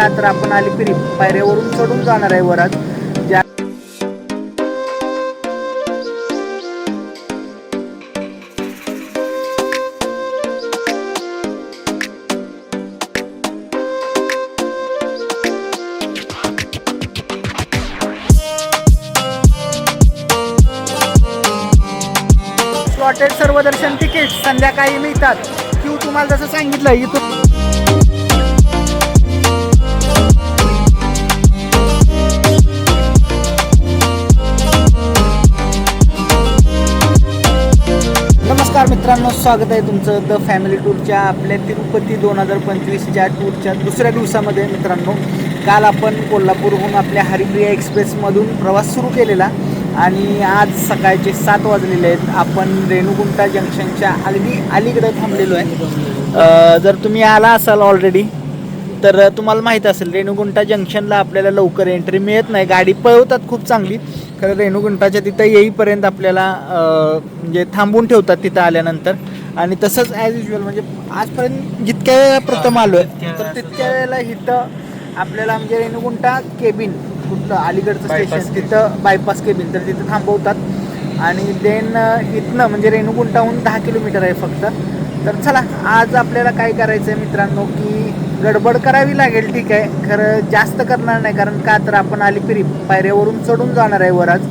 का तर आपण अलिपिरी पायऱ्यावरून चढून जाणार आहे वरात. ज्या सर्व दर्शन तिकीट संध्याकाळी मिळतात. किंवा तुम्हाला जसं सांगितलं इथून मित्रांनो स्वागत आहे तुमचं द फॅमिली टूरच्या आपल्या तिरुपती दोन हजार पंचवीसच्या टूरच्या दुसऱ्या दिवसामध्ये. मित्रांनो काल आपण कोल्हापूरहून आपल्या हरिप्रिया एक्सप्रेसमधून प्रवास सुरू केलेला आणि आज सकाळचे सात वाजलेले आहेत. आपण रेणुगुंटा जंक्शनच्या अगदी अलीकडे थांबलेलो आहे. जर तुम्ही आला असाल ऑलरेडी तर तुम्हाला माहीत असेल रेणुगुंटा जंक्शनला आपल्याला लवकर एंट्री मिळत नाही. गाडी पळवतात खूप चांगली. खरं रेणुगुंटाच्या तिथं येईपर्यंत आपल्याला म्हणजे थांबून ठेवतात तिथं आल्यानंतर. आणि तसंच ॲज युजल म्हणजे आजपर्यंत जितक्या वेळा प्रथम आलो आहे तर तितक्या वेळेला इथं आपल्याला म्हणजे रेणुगुंटा केबिन कुठलं अलीकडचं स्टेशन तिथं बायपास केबिन तर तिथं थांबवतात. आणि देन इथनं म्हणजे रेणुगुंटाहून दहा किलोमीटर आहे फक्त. तर चला आज आपल्याला काय करायचं आहे मित्रांनो की गडबड करावी लागेल ठीक आहे. खरं जास्त करणार नाही कारण का तर आपण अलिपिरी पायऱ्यावरून चढून जाणार आहे वर आज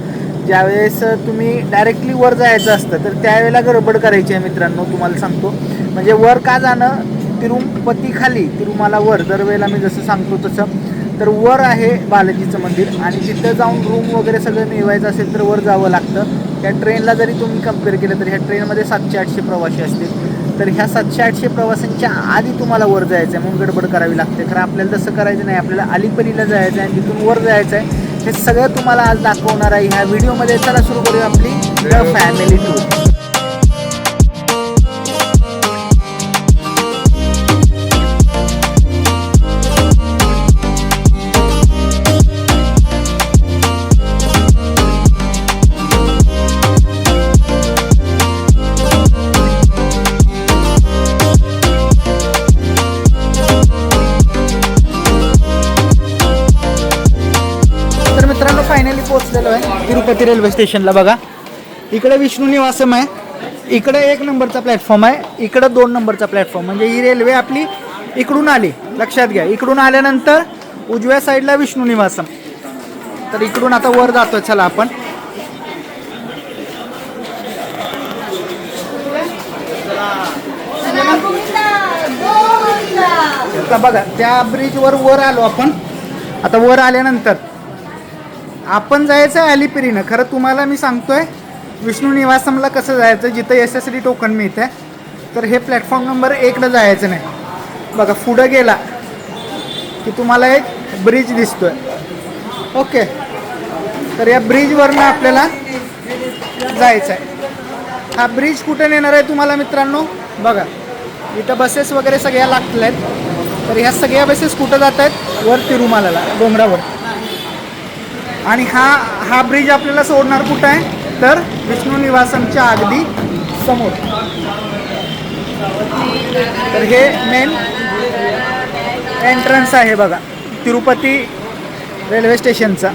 ज्यावेळेस तुम्ही डायरेक्टली वर जायचं असतं तर त्यावेळेला गडबड करायची आहे मित्रांनो तुम्हाला सांगतो. म्हणजे वर का जाणं? तिरुपती खाली तिरुमाला वर दरवेळेला मी जसं सांगतो तसं. तर वर आहे बालाजीचं मंदिर आणि तिथं जाऊन रूम वगैरे सगळं मिळवायचं असेल तर वर जावं लागतं. त्या ट्रेनला जरी तुम्ही कंपेअर केलं तर ह्या ट्रेनमध्ये सातशे आठशे प्रवासी असतील. तर ह्या सातशे आठशे प्रवाशांच्या आधी तुम्हाला वर जायचं आहे म्हणून गडबड करावी लागते. खरं आपल्याला तसं करायचं नाही आपल्याला अलीपरीला जायचं आहे आणि तिथून वर जायचं आहे हे सगळं तुम्हाला आज दाखवणार आहे. ह्या व्हिडिओमध्ये चला सुरू करूया आपली द फॅमिली टूर आहे तिरुपती रेल्वे स्टेशनला बघा. इकडे विष्णू निवासम आहे. इकडे एक नंबरचा प्लॅटफॉर्म आहे. इकडं दोन नंबरचा प्लॅटफॉर्म म्हणजे ही रेल्वे आपली इकडून आली. लक्षात घ्या. इकडून आल्यानंतर उजव्या साईडला विष्णू निवासम. तर इकडून आता वर जातोय. चला आपण. बघा त्या ब्रिजवर वर आलो आपण. आता वर आल्यानंतर आपण जायचं आहे अलिपिरीनं. खरं तुम्हाला मी सांगतोय विष्णू निवासमला कसं जायचं जिथं एस एस डी टोकन मिळते तर हे प्लॅटफॉर्म नंबर एकला जायचं नाही. बघा पुढं गेला की तुम्हाला एक ब्रिज दिसतोय. ओके तर या ब्रिजवरनं आपल्याला जायचं आहे हा ब्रिज कुठे नेणार आहे तुम्हाला मित्रांनो? बघा इथं बसेस वगैरे सगळ्या लागतील आहेत तर ह्या सगळ्या बसेस कुठं जात आहेत वर तिरुमालाला डोंगरावर. आणि हा हा ब्रिज आपल्याला सोडणार कुठं आहे? तर विष्णू निवासनच्या अगदी समोर. तर हे मेन एंट्रन्स आहे बघा. तिरुपती रेल्वे स्टेशनचा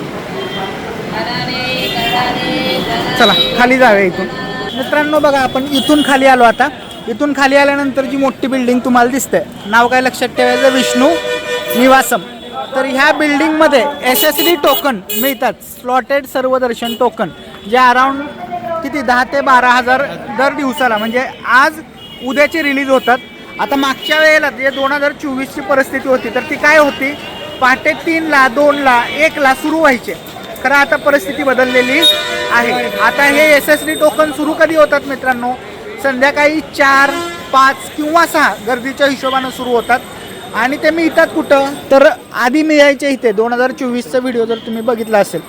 चला खाली जाऊया इथून. मित्रांनो बघा आपण इथून खाली आलो आता. इथून खाली आल्यानंतर जी मोठी बिल्डिंग तुम्हाला दिसते नाव काय लक्षात ठेवायचं? विष्णू निवासम. तर ह्या बिल्डिंगमध्ये एस एस डी टोकन मिळतात. स्लॉटेड सर्वदर्शन टोकन जे अराऊंड किती? दहा ते बारा हजार दर दिवसाला. म्हणजे आज उद्याचे रिलीज होतात. आता मागच्या वेळेला जे दोन हजार चोवीसची परिस्थिती होती तर ती काय होती? पहाटे तीनला दोनला एकला सुरू व्हायचे. खरं आता परिस्थिती बदललेली आहे. आता हे एस एस डी टोकन सुरू कधी होतात मित्रांनो? संध्याकाळी चार पाच किंवा सहा गर्दीच्या हिशोबानं सुरू होतात. आणि ते मिळतात कुठं? तर आधी मिळायचे इथे. दोन हजार चोवीसचा व्हिडिओ जर तुम्ही बघितला असेल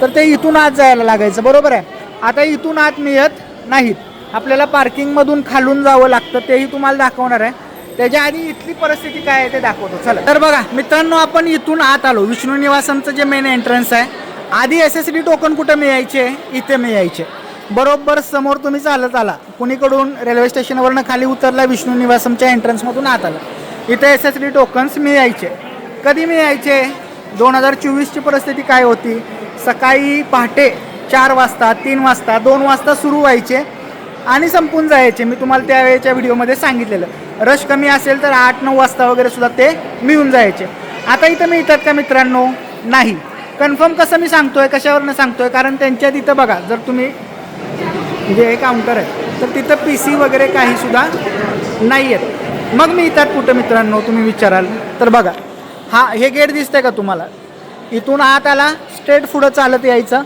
तर ते इथून आत जायला लागायचं. बरोबर आहे? आता इथून आत मिळत नाहीत. आपल्याला पार्किंगमधून खालून जावं लागतं तेही तुम्हाला दाखवणार आहे. त्याच्या आधी इथली परिस्थिती काय आहे ते दाखवतो. चला. तर बघा मित्रांनो आपण इथून आत आलो. विष्णू निवासांचं जे मेन एंट्रन्स आहे आधी एस एस डी टोकन कुठं मिळायचे? इथे मिळायचे. बरोबर समोर तुम्ही चालत आला. कुणीकडून? रेल्वे स्टेशनवरनं खाली उतरला विष्णू निवासमच्या एंट्रन्समधून आत आला. इथे एस एस डी टोकन्स मिळायचे. कधी मिळायचे? दोन हजार चोवीसची परिस्थिती काय होती? सकाळी पहाटे चार वाजता तीन वाजता दोन वाजता सुरू व्हायचे आणि संपून जायचे. मी तुम्हाला त्यावेळेच्या व्हिडिओमध्ये सांगितलेलं. रश कमी असेल तर आठ नऊ वाजता वगैरे सुद्धा ते मिळून जायचे. आता इथं मिळतात का मित्रांनो? नाही. कन्फर्म कसं मी सांगतोय कशावरनं सांगतोय? कारण त्यांच्या तिथं बघा जर तुम्ही जे हे काउंटर आहे तर तिथं पी सी वगैरे काही सुद्धा नाही आहेत मग मी त्यात कुठं मित्रांनो तुम्ही विचाराल? तर बघा हा हे गेट दिसतंय का तुम्हाला? इथून आत आला स्ट्रेट पुढं चालत यायचं.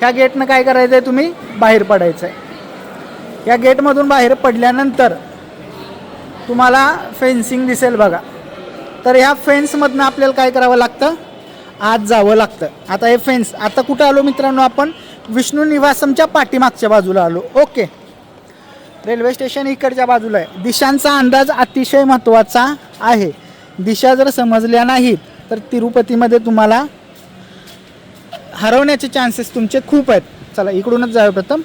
ह्या गेटनं काय करायचं आहे तुम्ही? बाहेर पडायचं आहे या गेटमधून बाहेर पडल्यानंतर तुम्हाला फेन्सिंग दिसेल बघा. तर ह्या फेन्समधनं आपल्याला काय करावं लागतं? आत जावं लागतं. आता हे फेन्स आता कुठं आलो मित्रांनो आपण? विष्णू निवासमच्या पाठीमागच्या बाजूला आलो. ओके रेल्वे स्टेशन इकडच्या बाजूला आहे. दिशांचा अंदाज अतिशय महत्त्वाचा आहे. दिशा जर समजल्या नाहीत तर तिरुपतीमध्ये तुम्हाला हरवण्याचे चान्सेस तुमचे खूप आहेत. चला इकडूनच जावे प्रथम.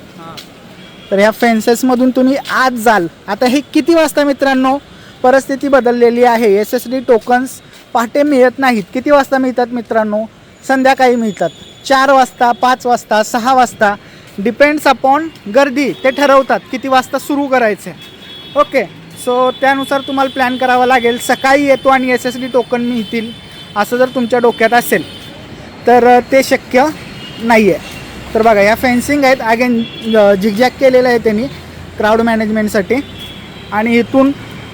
तर ह्या फेन्सेसमधून तुम्ही आत जाल. आता हे किती वाजता मित्रांनो? परिस्थिती बदललेली आहे. एस एस डी टोकन्स पहाटे मिळत नाहीत. किती वाजता मिळतात मित्रांनो? संध्याकाळी मिळतात. चार वाजता पाच वाजता सहा वाजता डिपेंड्स अपॉन गर्दी. ते ठरवतात किती वाजता सुरू करायचे. ओके सो त्यानुसार तुम्हाला प्लॅन करावा लागेल. सकाळी येतो आणि एस एस डी टोकन मिळतील असं जर तुमच्या डोक्यात असेल तर ते शक्य नाही आहे तर बघा या फेन्सिंग आहेत. अगेन झिगझॅग केलेलं आहे त्यांनी क्राऊड मॅनेजमेंटसाठी आणि इथून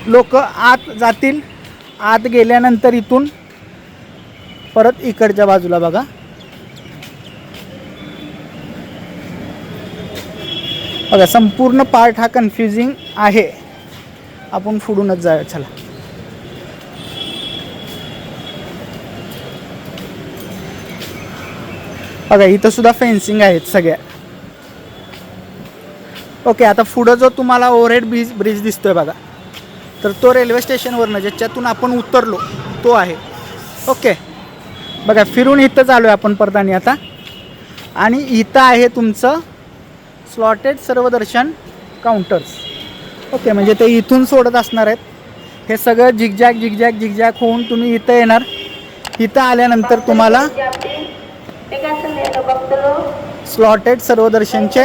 लोक आत जातील. आत गेल्यानंतर इथून परत इकडच्या बाजूला बघा. बघा संपूर्ण पार्ट हा कन्फ्युजिंग आहे. आपण पुढूनच जाऊया चला. बघा इथं सुद्धा फेन्सिंग आहेत सगळ्या. ओके आता पुढं जो तुम्हाला ओव्हरहेड ब्रिज ब्रिज दिसतोय बघा तर तो रेल्वे स्टेशनवरनं ज्याच्यातून आपण उतरलो तो आहे. ओके बघा फिरून इथं चालू आहे आपण परत आणि आता. आणि इथं आहे तुमचं स्लॉटेड सर्वदर्शन काउंटर्स ओके म्हणजे ते इथून सोडत असणार आहेत. हे सगळं झिगझॅग झिगझॅग झिगझॅग होऊन तुम्ही इथं येणार. इथं आल्यानंतर तुम्हाला स्लॉटेड सर्वदर्शनचे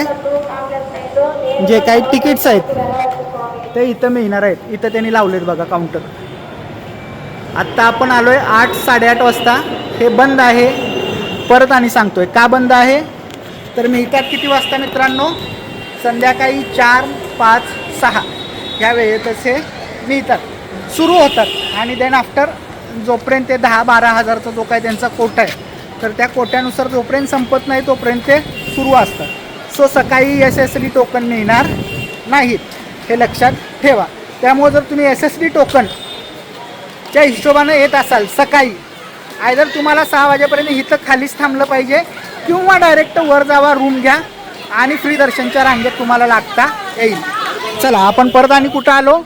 जे काही तिकीट्स आहेत ते इथं मिळणार आहेत. इथं त्यांनी लावलेत बघा काउंटर आत्ता आपण आलोय आठ साडेआठ वाजता. हे बंद आहे. परत आणि सांगतोय. का बंद आहे? तर मिळतात किती वाजता मित्रांनो? संध्याकाळी चार पाच सहा. ह्या वेळेतच हे मिळतात. सुरू होतात. आणि देन आफ्टर जोपर्यंत ते दहा बारा हजारचा जो काय त्यांचा कोटा आहे तर त्या कोट्यानुसार जोपर्यंत संपत नाही तोपर्यंत ते सुरू असतात. सो सकाळी एस एस डी टोकन मिळणार नाहीत. हे लक्षात ठेवा. त्यामुळे जर तुम्ही एस एस डी टोकन च्या हिशोबानं येत असाल सकाळी आयदर तुम्हाला सहा वाजेपर्यंत इथं खालीच थांबलं पाहिजे किंवा डायरेक्ट वर जावा रूम घ्या आणि फ्री दर्शनच्या रांगेत तुम्हाला लागता येईल. चला आपण परत आणि कुठं आलो?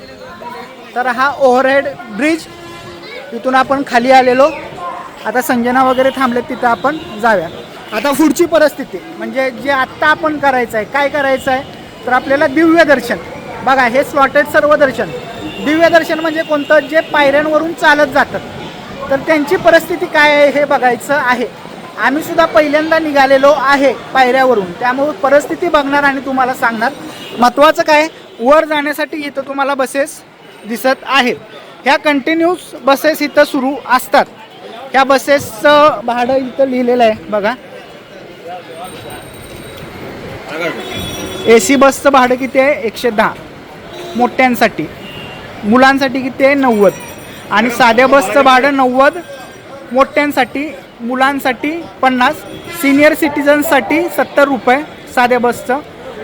तर हा ओव्हरहेड ब्रिज तिथून आपण खाली आलेलो. आता संजना वगैरे थांबलेत तिथं आपण जाऊया. आता पुढची परिस्थिती म्हणजे जे आत्ता आपण करायचं आहे काय करायचं आहे? तर आपल्याला दिव्य दर्शन. बघा हे स्लॉटेड सर्व दर्शन. दिव्य दर्शन म्हणजे कोणतं? जे पायऱ्यांवरून चालत जातात. तर त्यांची परिस्थिती काय आहे हे बघायचं आहे. आम्ही सुद्धा पहिल्यांदा निघालेलो आहे पायऱ्यावरून. त्यामुळे परिस्थिती बघणार आणि तुम्हाला सांगणार. महत्त्वाचं काय? वर जाण्यासाठी इथं तुम्हाला बसेस दिसत आहेत. ह्या कंटिन्यूस बसेस इथं सुरू असतात. ह्या बसेसचं भाडं इथं लिहिलेलं आहे. बघा. ए सी बसचं भाडं किती आहे? एकशे दहा. मोठ्यांसाठी. मुलांसाठी किती आहे? नव्वद. आणि साध्या बसचं भाडं नव्वद. मोठ्यांसाठी मुलांसाठी पन्नास सिनियर सिटीजन्ससाठी सत्तर रुपये साध्या बसचं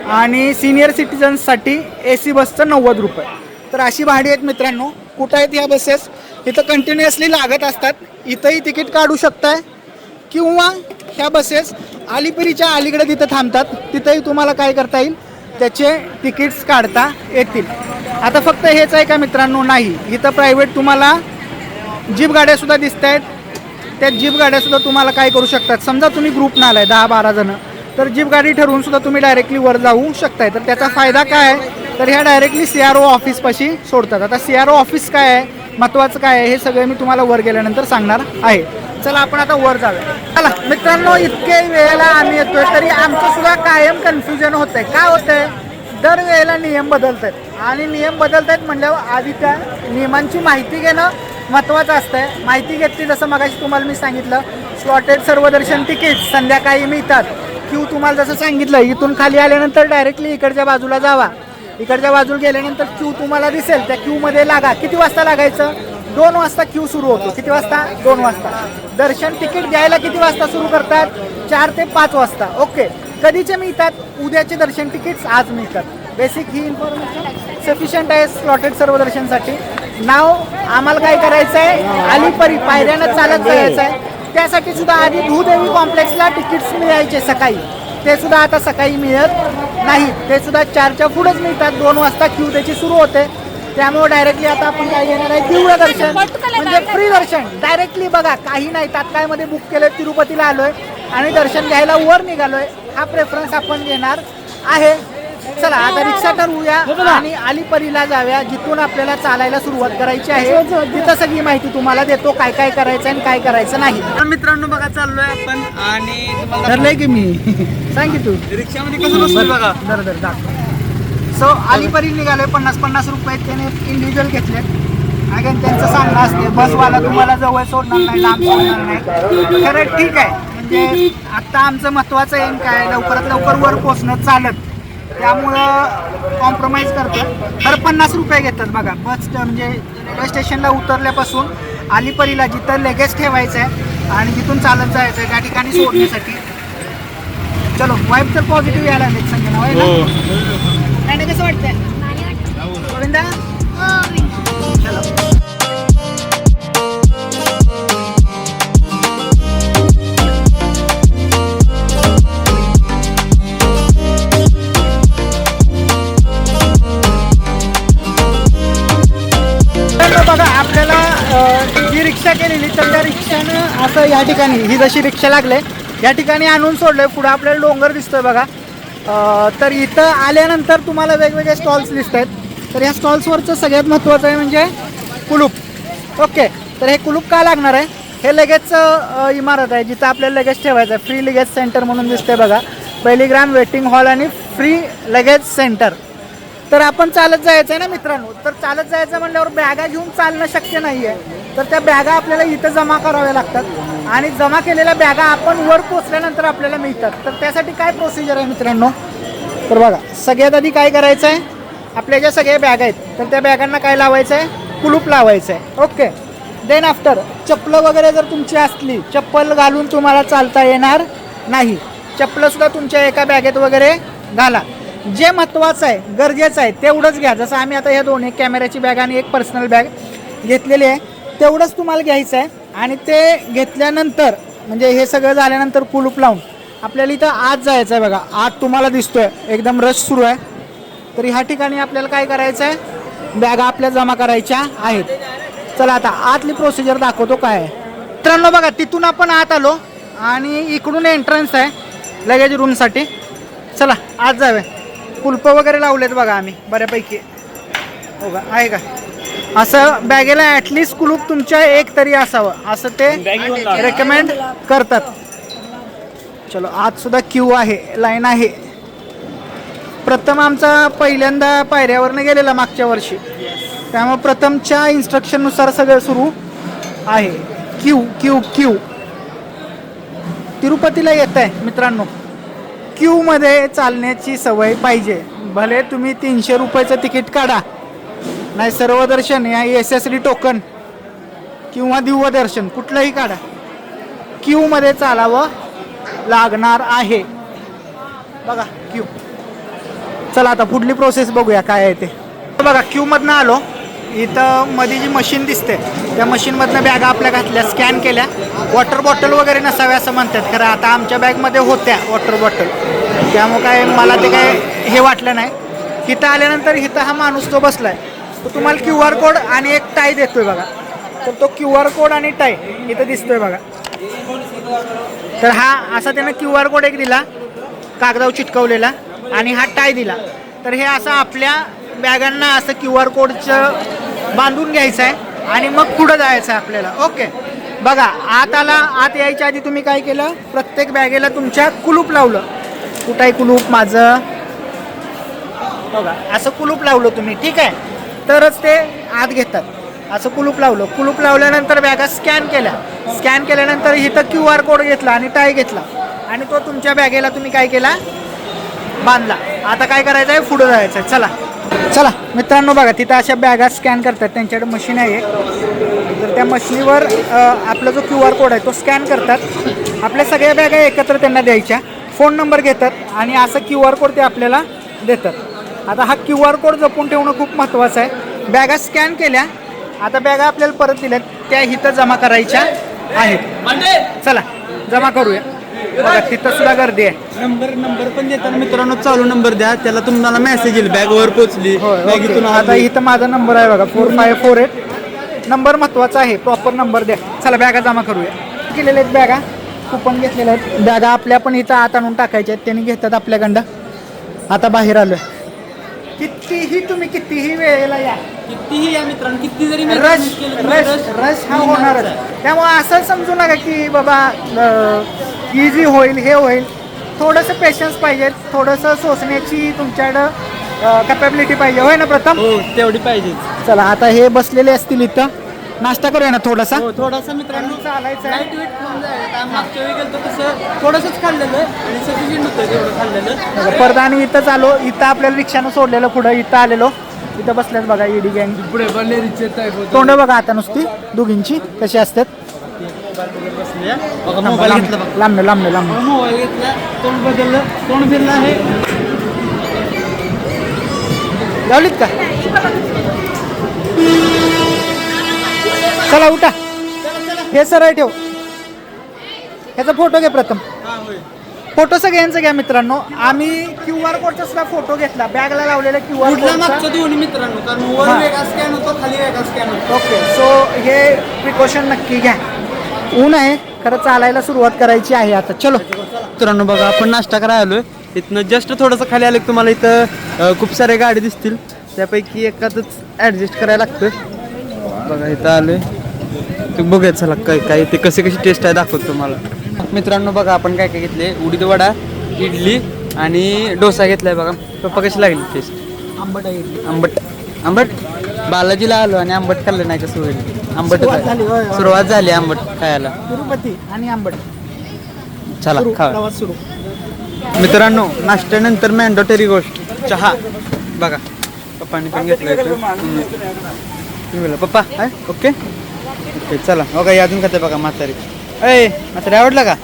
आणि सिनियर सिटीजन्ससाठी ए सी बसचं नव्वद रुपये. तर अशी भाडी आहेत मित्रांनो. कुठं आहेत ह्या बसेस इथं कंटिन्युअसली लागत असतात. इथंही तिकीट काढू शकताय. किंवा ह्या बसेस अलिपिरीच्या अलीकडे तिथं थांबतात तिथंही तुम्हाला काय करता येईल? त्याचे तिकीट्स काढता येतील. आता फक्त हेच आहे का मित्रांनो? नाही. इथं प्रायव्हेट तुम्हाला जीप गाड्यासुद्धा दिसत आहेत त्या जीप गाड्यासुद्धा तुम्हाला काय करू शकतात. समजा तुम्ही ग्रुपनं आलाय दहा बारा जणं तर जीप गाडी ठरवून सुद्धा तुम्ही डायरेक्टली वर जाऊ शकताय. तर त्याचा फायदा काय आहे? तर ह्या डायरेक्टली सी आर ओ ऑफिसपाशी सोडतात. आता सी आर ओ ऑफिस काय आहे? महत्त्वाचं काय आहे? हे सगळं मी तुम्हाला वर गेल्यानंतर सांगणार आहे. चला आपण आता वर जाऊया. चला मित्रांनो इतके वेळेला आम्ही येतोय तरी आमचं सुद्धा कायम कन्फ्युजन होतंय. काय दर वेळेला नियम बदलत आहेत आणि नियम बदलत आहेत म्हणल्यावर आधी त्या नियमांची माहिती घेणं महत्त्वाचं असतं माहिती घेतली जसं मगाशी तुम्हाला मी सांगितलं स्लॉटेड सर्वदर्शन तिकीट संध्याकाळी मिळतात. क्यू तुम्हाला जसं सांगितलं इथून खाली आल्यानंतर डायरेक्टली इकडच्या बाजूला जावा. इकडच्या बाजूला गेल्यानंतर क्यू तुम्हाला दिसेल त्या क्यूमध्ये लागा. किती वाजता लागायचं? दोन वाजता क्यू सुरू होतो. किती वाजता? दोन वाजता. दर्शन तिकीट घ्यायला किती वाजता सुरू करतात? चार ते पाच वाजता. ओके कधीचे मिळतात? उद्याचे दर्शन तिकीट्स आज मिळतात. बेसिक ही इन्फॉर्मेशन सफिशियंट आहे स्लॉटेड सर्वदर्शनसाठी. नाव आम्हाला काय करायचं आहे अलीपरी पायऱ्यानं चालत जायचं आहे त्यासाठी सुद्धा आधी भूदेवी कॉम्प्लेक्सला तिकीट्स मिळायचे सकाळी. ते सुद्धा आता सकाळी मिळत नाही. ते सुद्धा चारच्या पुढेच मिळतात. दोन वाजता क्यू त्याची सुरू होते. त्यामुळे डायरेक्टली आता आपण काय घेणार आहे? तीव्र दर्शन. म्हणजे फ्री दर्शन. डायरेक्टली बघा काही नाही. तात्काळमध्ये बुक केलं तिरुपतीला आलोय. आणि दर्शन घ्यायला वर निघालोय. हा प्रेफरन्स आपण घेणार आहे. चला आता रिक्षा ठरवूया आणि अलीपरीला जाऊया जिथून आपल्याला चालायला सुरुवात करायची आहे. तिथं सगळी माहिती तुम्हाला देतो काय काय करायचं आणि काय करायचं नाही. मित्रांनो बघा चाललोय आपण आणि तुम्हाला ठरलंय की मी? सांग की तू. रिक्षामध्ये कसं बघा. दर दर दाखव. सो अलीपरी निघालोय पन्नास पन्नास रुपये त्याने इंडिव्हिज्युअल घेतलेत. अगेन त्यांचं सांगणं असते बसवाला तुम्हाला जवळ सोडणार नाही लांब सोडणार नाही. खरं ठीक आहे. म्हणजे आत्ता आमचं महत्त्वाचं एम काय लवकरात लवकर वर पोचणं चालत. त्यामुळं कॉम्प्रोमाइज करतो तर पन्नास रुपये घेतात बघा. बस म्हणजे रेल्वे स्टेशनला उतरल्यापासून अलीपरीला जिथं लगेच ठेवायचं आहे आणि जिथून चालत जायचं आहे त्या ठिकाणी सोडण्यासाठी. चलो वाईफ तर पॉझिटिव्ह यायला लागले संजना होय ना? काय नाही कसं वाटतंय? गोविंदा? जी रिक्षा केलेली तर त्या रिक्षानं असं या ठिकाणी ही जशी रिक्षा लागले या ठिकाणी आणून सोडलंय. पुढे आपल्याला डोंगर दिसतोय बघा. तर इथं आल्यानंतर तुम्हाला वेगवेगळे स्टॉल्स दिसत आहेत तर या स्टॉल्सवरचं सगळ्यात महत्त्वाचं आहे म्हणजे कुलूप. ओके तर हे कुलूप का लागणार आहे? हे लगेच इमारत आहे जिथं आपल्याला लगेच ठेवायचं आहे. फ्री लगेज सेंटर म्हणून दिसतंय बघा. पहिली ग्राम वेटिंग हॉल आणि फ्री लगेज सेंटर तर आपण चालत जायचं आहे ना मित्रांनो? तर चालत जायचं म्हणल्यावर बॅगा घेऊन चालणं शक्य नाही आहे तर त्या बॅगा आपल्याला इथं जमा कराव्या लागतात. आणि जमा केलेल्या बॅगा आपण वर पोचल्यानंतर आपल्याला मिळतात. तर त्यासाठी काय प्रोसिजर आहे मित्रांनो? तर बघा सगळ्यात आधी काय करायचं आहे आपल्या ज्या सगळ्या बॅग आहेत तर त्या बॅगांना काय लावायचं आहे कुलूप लावायचं आहे ओके? देन आफ्टर चप्पलं वगैरे जर तुमची असली चप्पल घालून तुम्हाला चालता येणार नाही. चप्पलंसुद्धा तुमच्या एका बॅगेत वगैरे घाला. जे महत्त्वाचं आहे गरजेचं आहे तेवढंच घ्या. जसं आम्ही आता ह्या दोन एक कॅमेऱ्याची बॅग आणि एक पर्सनल बॅग घेतलेली आहे तेवढंच तुम्हाला घ्यायचं आहे. आणि ते घेतल्यानंतर म्हणजे हे सगळं झाल्यानंतर कुलूप लावून आपल्याला इथं आत जायचं आहे बघा. आत तुम्हाला दिसतोय एकदम रश सुरू आहे. तर ह्या ठिकाणी आपल्याला काय करायचं आहे? बॅगा आपल्या जमा करायच्या आहेत. चला आता आतली प्रोसिजर दाखवतो काय आहे. मित्रांनो बघा तिथून आपण आत आलो आणि इकडून एंट्रन्स आहे लगेज रूमसाठी चला आत जाऊया. कुलप वगैरे लावलेत बघा आम्ही बऱ्यापैकी. हो का? आहे का? असं बॅगेला ॲटलिस्ट कुलूप तुमच्या एक तरी असावं. असं ते रेकमेंड करतात. चलो आज सुद्धा क्यू आहे लाईन आहे. प्रथम आमचा पहिल्यांदा पायऱ्यावरनं गेलेला मागच्या वर्षी. त्यामुळे प्रथमच्या इन्स्ट्रक्शननुसार सगळं सुरू आहे. क्यू क्यू क्यू तिरुपतीला येत आहे मित्रांनो. क्यूमध्ये चालण्याची सवय पाहिजे. भले तुम्ही तीनशे रुपयाचं तिकीट काढा. नाही सर्वदर्शन या एस एस डी टोकन किंवा दिवदर्शन कुठलंही काढा. क्यूमध्ये चालावं लागणार आहे. बघा क्यू. चला आता पुढली प्रोसेस बघूया काय आहे ते. बघा क्यूमधनं आलो. इथं मध्ये जी मशीन दिसते त्या मशीनमधनं बॅगा आपल्या घातल्या स्कॅन केल्या. वॉटर बॉटल वगैरे नसाव्या असं म्हणतात खरं आता आमच्या बॅगमध्ये होत्या वॉटर बॉटल. त्यामुळं काय मला ते काय हे वाटलं नाही. इथं आल्यानंतर इथं हा माणूस जो आहे तो तुम्हाला क्यू आर कोड आणि एक टाय देतोय बघा. तर तो क्यू आर कोड आणि टाय इथं दिसतोय बघा. तर हा असा त्यानं क्यू आर कोड एक दिला कागदावर चिटकवलेला आणि हा टाय दिला. तर हे असं आपल्या बॅगांना असं क्यू आर कोडचं बांधून घ्यायचं आहे आणि मग पुढं जायचं आहे आपल्याला. ओके. बघा आत आला आत यायच्या आधी तुम्ही काय केलं? प्रत्येक बॅगेला तुमच्या कुलूप लावलं. कुठं आहे कुलूप माझं? बघा असं कुलूप लावलं तुम्ही ठीक आहे? तरच ते आत घेतात. असं कुलूप लावलं. कुलूप लावल्यानंतर बॅगा स्कॅन केल्या. स्कॅन केल्यानंतर इथं क्यू आर कोड घेतला आणि टाय घेतला. आणि तो तुमच्या बॅगेला तुम्ही काय केला? बांधला. आता काय करायचं आहे पुढं जायचं आहे चला. चला मित्रांनो बघा तिथं अशा बॅगा स्कॅन करतात. त्यांच्याकडे मशीन आहे. तर त्या मशीनीवर आपला जो क्यू आर कोड आहे तो स्कॅन करतात. आपल्या सगळ्या बॅगा एकत्र त्यांना द्यायच्या. फोन नंबर घेतात आणि असं क्यू आर कोड ते आपल्याला देतात. आता हा क्यू आर कोड जपून ठेवणं खूप महत्त्वाचं आहे. बॅगा स्कॅन केल्या आता बॅगा आपल्याला परत दिल्यात. त्या इथं जमा करायच्या आहेत. चला जमा करूया. बघा तिथं सुद्धा गर्दी आहे. नंबर नंबर पण देताना मित्रांनो चालू नंबर द्या. त्याला तुम्हाला मेसेज येईल. बॅग वर पोहोचली. होय बॅग ओके. इथून आता. इथं माझा नंबर आहे बघा. Four five four eight. Number महत्त्वाचा आहे. प्रॉपर नंबर द्या. चला बॅगा जमा करूया. केलेल्या आहेत बॅगा. कुपन घेतलेल्या आहेत. बॅगा आपल्या पण इथं आत आणून टाकायच्या आहेत. त्यांनी घेतात आपल्याकडं आता बाहेर आलोय. कितीही तुम्ही कितीही वेळेला या. कितीही या मित्रांनो किती जरी रश message केलं तुम्ही, रश रश हा होणारच. आहे. त्यामुळे असं समजू नका की बाबा इझी होईल हे होईल. थोडंसं पेशन्स पाहिजे थोडंसं सोसण्याची तुमच्याकडं कॅपॅबिलिटी पाहिजे. होय ना प्रथम? हो तेवढी पाहिजे. चला आता हे बसलेले असतील इथं. नाश्ता करूया ना थोडासा? हो थोडासा मित्रांनो चालायचं आहे. लाइट वेट खाऊन जायचं आता मागच्या वेळी गेलो तसं थोडंसंच खाल्लेलं आणि सफिशियंट होतं तेवढं खाल्लेलं. परत आणि इथं चालो इथं आपल्याला रिक्षानं सोडलेलं पुढं इथं आलेलो. इथं बसल्यात बघा ईडी गँग पुढे टाईप होतं? तोंड बघा आता नुसती. दोघींची कशी असतात. बसले बघा मोबाईल घेतला बघा. लांबणं लांबणं लांबणं मोबाईल घेतला. तोंड बदललं. तोंड फिरलं आहे. लावलीत का? चला उठा. हे सरळ ठेव. ह्याचा फोटो घे प्रथम. हा फोटो सगळ्यांचा घ्या मित्रांनो. आम्ही क्यू आर कोडचा सुद्धा फोटो घेतला. बॅगला लावलेला क्यू आर दोन्ही मित्रांनो कारण वर. वेगळा स्कॅन होतो खाली वेगळा स्कॅन होतो. ओके सो हे प्रिकॉशन नक्की घ्या. ऊन आहे खरं चालायला सुरुवात करायची आहे आता. चलो. मित्रांनो बघा आपण नाश्ता करायला आलोय. इथनं जस्ट थोडंसं खाली आलं तुम्हाला इथं खूप सारे गाडी दिसतील. त्यापैकी एखादच ॲडजस्ट करायला लागतं बघा इथं आलोय. ते बघूया चला काय काय ते कसे कशी टेस्ट आहे दाखवतो तुम्हाला. मित्रांनो बघा आपण काय काय घेतले? उडीद वडा इडली आणि डोसा घेतलाय बघा. पप्पा कशी लागली टेस्ट आंबट. आंबट. आंबट? बालाजीला आलो आणि आंबट खाल्लं नाही कसं होईल आंबट सुरुवात झाली, आंबट खायला. तिरुपती आणि आंबट. चला सुरू खा सुरू. मित्रांनो नाश्त्यानंतर मॅन्डेटरी गोष्ट. चहा. बघा. पप्पांनी पण घेतलं पप्पा ओके? ओके चला. हो का अजून खाते बघा म्हातारी. अय म्हातारी आवडला का?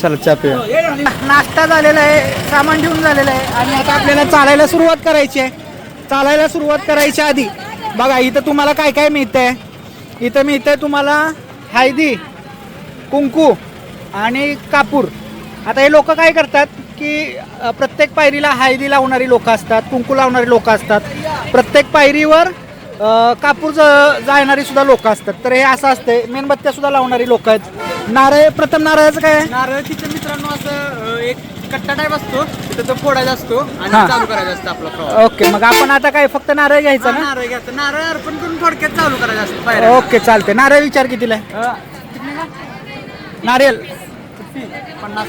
चला चहा पिऊया. नाश्ता झालेला आहे सामान ठेवून झालेलं आहे. आणि आता आपल्याला चालायला सुरुवात करायची आहे. चालायला सुरुवात करायच्या आधी बघा इथं तुम्हाला काय काय मिळतंय? इथं मिळतंय तुम्हाला हळदी कुंकू आणि कापूर. आता हे लोक काय करतात की प्रत्येक पायरीला हळदी लावणारी लोक असतात कुंकू लावणारी लोक असतात. प्रत्येक पायरीवर कापूर ज- जाळणारी सुद्धा लोक असतात. तर हे असं असतंय. मेणबत्त्या सुद्धा लावणारी लोक आहेत. नारळ प्रथम नारळाचं काय आहे? नारळ तिथे मित्रांनो असं एक कट्टा टाईप असतो. तिथं तो फोडायचा असतो आणि हा. चालू करायचा असतो आपला प्रवास. ओके मग आपण आता काय फक्त नारळ घ्यायचा ना? नारळ घ्यायचं. नारळ अर्पण करून थोडक्यात चालू करायचं असतं पायऱ्या. ओके चालते नारळ विचार कितीला आहे? नारळ? पन्नास.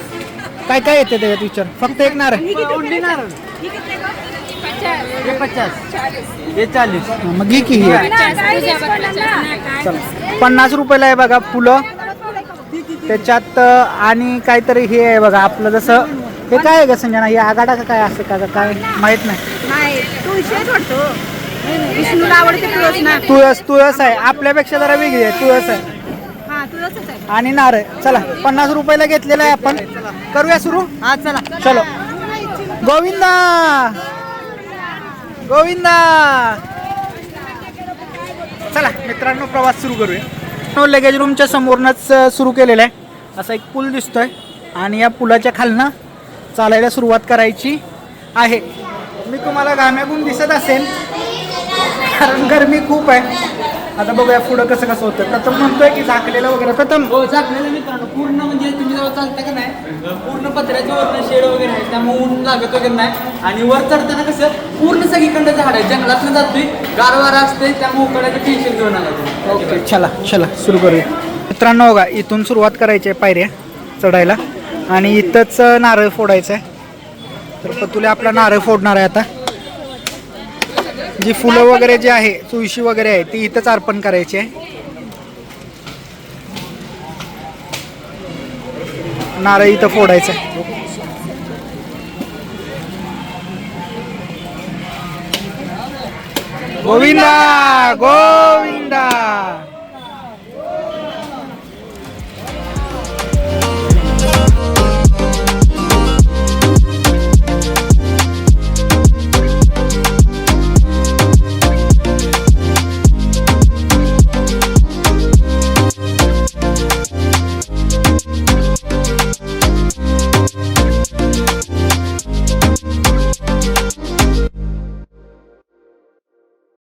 काय काय येते त्याच्यात विचार? फक्त एक नारळ. ओन्ली नारळ. हे पचास हे चाळीस मग घे की ही. चला पन्नास रुपयाला आहे बघा फुलं. त्याच्यात अ, आणि काहीतरी हे आहे बघा आपलं जसं हे काय आहे का संजना? हे आगाडा का काय असं का का काय माहीत नाही. नाही तुळशी वाटतो विष्णूला आवडते तुळस ना. तुळस तुळस आहे. आपल्यापेक्षा जरा वेगळी आहे. तुळस आहे. हा तुळसच आहे. आणि नारळ. चला पन्नास रुपयाला घेतलेलं आहे आपण. करूया सुरू? हा चला. चलो. गोविंदा! गोविंदा! चला मित्रांनो प्रवास सुरू करूया. हो, लगेज रूमच्या समोरनंच सुरू केलेला आहे. असा एक पूल दिसतोय. आणि या पुलाच्या खालनं चालायला सुरुवात करायची आहे. मी तुम्हाला घाम्यागून दिसत असेल कारण गरमी खूप आहे. आता बघूया पुढं कसं कसं होतं. प्रथम म्हणतोय की झाकलेलं वगैरे. प्रथम हो झाकलेलं मित्रांनो. पूर्ण म्हणजे तुम्ही जेव्हा चालता का नाही? पूर्ण पत्र्याच्या वरनं शेड वगैरे आहे. त्यामुळे ऊन लागत वगैरे नाही. आणि वर चढताना कसं पूर्ण सगळीकडं झाड आहे जंगलातनं जातोय. गारवारा असते त्यामुळे उकडायचं टेन्शन घेऊन आला. ओके चला चला. सुरू करूया. मित्रांनो बघा इथून सुरुवात करायची आहे पायऱ्या चढायला. आणि इथंच नारळ फोडायचं आहे तर पतुले आपला नारळ फोडणार आहे आता. जी फुलं वगैरे जी आहे तुळशी वगैरे आहे ती इथंच अर्पण करायची आहे. नारळ इथं फोडायचं आहे. गोविंदा गोविंद. Thank